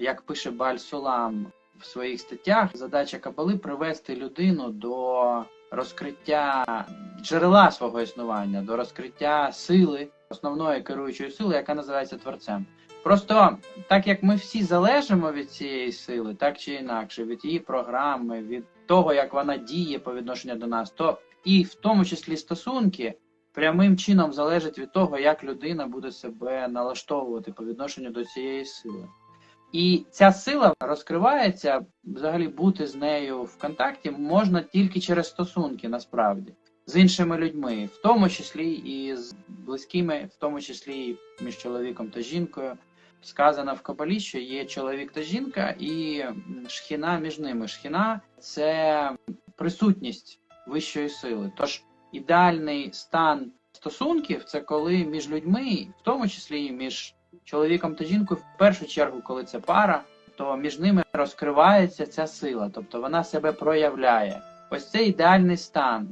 як пише Баль Сулам в своїх статтях, задача Кабали привести людину до розкриття джерела свого існування, до розкриття сили, основної керуючої сили, яка називається творцем. Просто так як ми всі залежимо від цієї сили, так чи інакше, від її програми, від того, як вона діє по відношенню до нас, то і в тому числі стосунки прямим чином залежать від того, як людина буде себе налаштовувати по відношенню до цієї сили. І ця сила розкривається, взагалі бути з нею в контакті можна тільки через стосунки, насправді, з іншими людьми, в тому числі і з близькими, в тому числі і між чоловіком та жінкою. Сказано в Кабалі, що є чоловік та жінка, і шхіна між ними. Шхіна це присутність вищої сили. Тож ідеальний стан стосунків це коли між людьми, в тому числі і між чоловіком та жінкою, в першу чергу, коли це пара, то між ними розкривається ця сила, тобто вона себе проявляє. Ось це ідеальний стан.